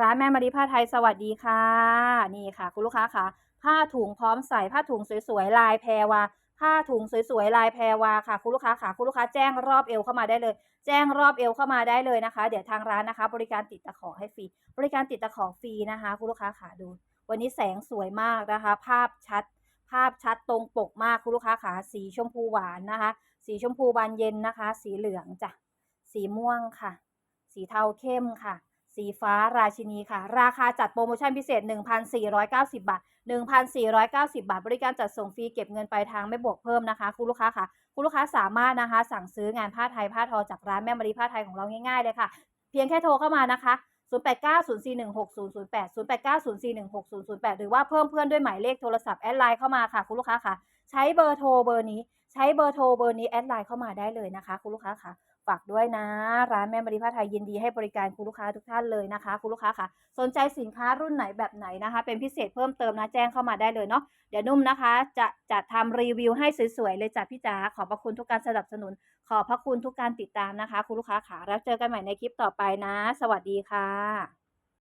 ร้านแม่มารีผ้าไทยสวัสดีค่ะ นี่ค่ะ คุณลูกค้าค่ะ ผ้าถุงพร้อมใส่ผ้าถุงสวยๆลายแพรวาผ้าถุงสวยๆลายแพรวาค่ะคุณลูกค้าค่ะคุณลูกค้าแจ้งรอบเอวเข้ามาได้เลย แจ้งรอบเอวเข้ามาได้เลยนะคะ เดี๋ยวทางร้านนะคะ บริการติดตะขอให้ฟรีบริการติดตะขอฟรีนะคะคุณลูกค้าค่ะดู วันนี้แสงสวยมากนะคะ ภาพชัด ภาพชัดตรงปกมากคุณลูกค้าค่ะสีชมพูหวานนะคะ สีชมพูบานเย็นนะคะ สีเหลืองจ้ะสีม่วงค่ะ สีเทาเข้มค่ะ สีฟ้าราชินีค่ะ ราคาจัดโปรโมชั่นพิเศษ 1,490 บาท 1,490 บาท บริการจัดส่งฟรีเก็บเงินปลายทางไม่บวกเพิ่มนะคะ คุณลูกค้าค่ะ คุณลูกค้าสามารถนะคะ สั่งซื้องานผ้าไทยผ้าทอจากร้านแม่มารีผ้าไทยของเราง่ายๆเลยค่ะ เพียงแค่โทรเข้ามานะคะ0890416008 0890416008 หรือว่าเพิ่มเพื่อนด้วยหมายเลขโทรศัพท์แอดไลน์เข้ามาค่ะ คุณลูกค้าค่ะ ใช้เบอร์โทรเบอร์นี้ ใช้เบอร์โทรเบอร์นี้แอดไลน์เข้ามาได้เลยนะคะ คุณลูกค้าค่ะฝากด้วยนะ ร้านแม่มารีผ้าไทยยินดีให้บริการคุณลูกค้าทุกท่านเลยนะคะ คุณลูกค้าค่ะ สนใจสินค้ารุ่นไหนแบบไหนนะคะ เป็นพิเศษเพิ่มเติมนะแจ้งเข้ามาได้เลยเนาะเดี๋ยวนุ่มนะคะ จะจะทำรีวิวให้สวยๆเลยจ้ะพี่จ๋าขอบพระคุณทุกการสนับสนุน ขอบพระคุณทุกการติดตามนะคะ คุณลูกค้าค่ะแล้วเจอกันใหม่ในคลิปต่อไปนะ สวัสดีค่ะ